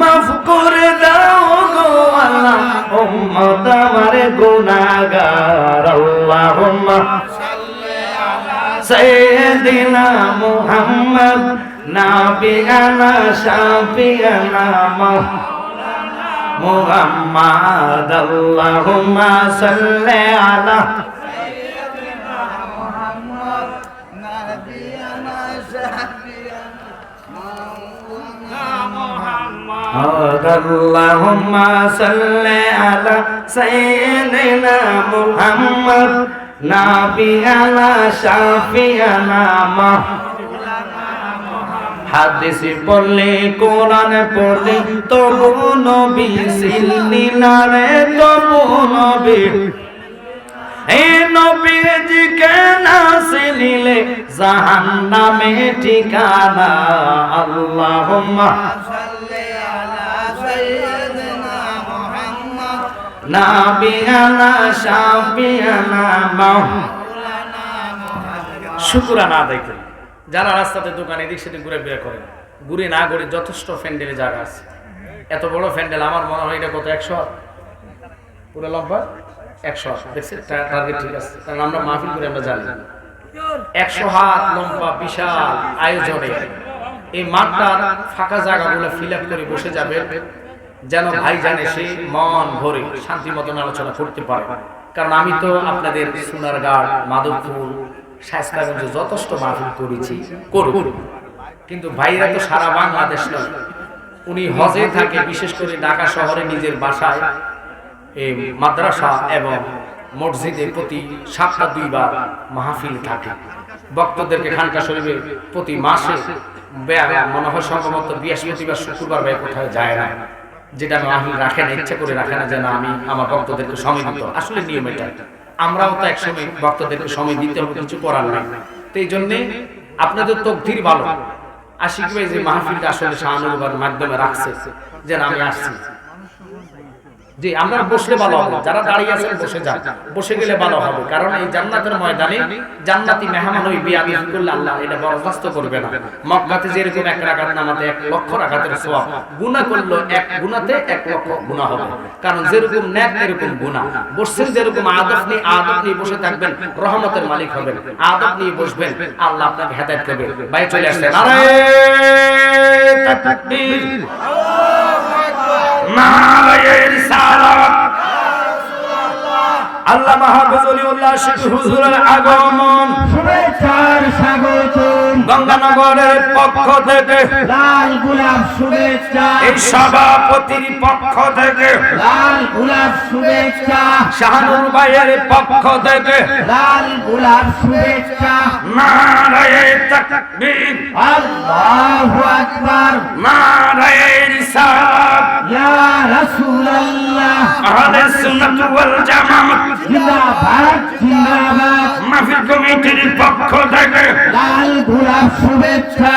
মাফ করে দাও গো আল্লাহ উম্মত আমার গুনাহগার আল্লাহুম্মা سيدنا محمد نبينا شفيعنا محمد اللهم صل على اللهم صل على سيدنا محمد نبينا شفيعنا হাদিস পড়লে কোরআন পড়লে তবু নবী সিলনি না রে তবু নবী এ নবীজিকে না সিলিলে জাহান্নামে ঠিকানা। আল্লাহুম্মা নাবিয়ানা শাফিয়ানা শুকুরানা আদায় যারা রাস্তাতে দোকান এদিক সেদিক ঘুরে বের করেন ঘুরে না ঘুরে যথেষ্ট ফ্যান্ডেলে জায়গা আছে। এত বড় ফ্যান্ডেল আমার মনে হয় এটা কত একশো? পুরো লম্বা? একশো। দেখছি টার্গেট ঠিক আছে। কারণ আমরা মাহফিল করে আমরা জানি। একশো হাত লম্বা বিশাল আয়োজনে এই মাঠটার ফাঁকা জায়গাগুলো ফিল আপ করে বসে যাবে, যেন ভাই জানে সে মন ভরে শান্তি মতন আলোচনা করতে পারে। কারণ আমি তো আপনাদের সোনারগাঁড়, মাধবপুর, শায়স্তাগঞ্জে যথেষ্ট মাহফিল করেছি, করব। কিন্তু ভাইরা তো সারা বাংলাদেশ নয়। উনি হজে থাকে, বিশেষ করে ঢাকা শহরে নিজের বাসায় এই মাদ্রাসা এবং মসজিদে প্রতি সাতটা দুইবার মাহফিল থাকে। ভক্তদেরকে খানকা শরীফে প্রতি মাসে মনে হয় সম্ভবত বৃহস্পতিবার, শুক্রবার ব্যয় কোথাও যায় না। যেটা মাহফিল রাখে না, ইচ্ছা করে রাখে না যে না আমি আমার ভক্তদেরকে সময় দিতে। আসলে নিয়ম এটা। আমরাও তো একসময় ভক্তদেরকে সময় দিতে হবে, কিছু করার নাই। তো এই জন্যে আপনাদের তকদির ভালো। আশিক ভাই যে মাহফিলটা আসলে শাহানুবার মাধ্যমে রাখছে, যেন আমি আসছি। জি আমরা বসলে ভালো হবে। যারা দাঁড়িয়ে আছেন বসে যান। বসে গেলে ভালো হবে। কারণ এই জান্নাতের ময়দানে জান্নাতি মেহমান ওই বিয়া বিয়া করলে আল্লাহ এটা বরখাস্ত করবে না। মক্কাতে যেরকম এক রাকাত নামাতে এক লক্ষ রাকাতের সওয়াব গুনাহ করল এক গুনাতে এক লক্ষ গুনাহ হবে। কারণ যেরকম নেক এরকম গুনাহ। বসছেন যেরকম আদব নিয়ে আদব নিয়ে বসে থাকবেন রহমতের মালিক হবেন। আদব নিয়ে বসবেন আল্লাহ আপনাকে হেদায়েত করবে। ভাই চলে আসছেন নারায়ে তাকবীর আল্লাহ মাহফুজুল্লাহ শেখ হুজুরের আগমন। শুভেচ্ছার স্বাগতম। গঙ্গানগরের পক্ষ থেকে। লাল গোলাপ শুভেচ্ছা। এই সভাপতির পক্ষ থেকে। লাল গোলাপ শুভেচ্ছা। শাহানুর ভাইয়ের পক্ষ থেকে। লাল গোলাপ শুভেচ্ছা। নারায়ে তাকবীর। আল্লাহু আকবার। নারায়ে সুন্নাত ওয়াল জামাত। জিন্দাবাদ জিন্দাবাদ। মাহফিল কমিটির পক্ষ থেকে লাল গোলাপ শুভেচ্ছা।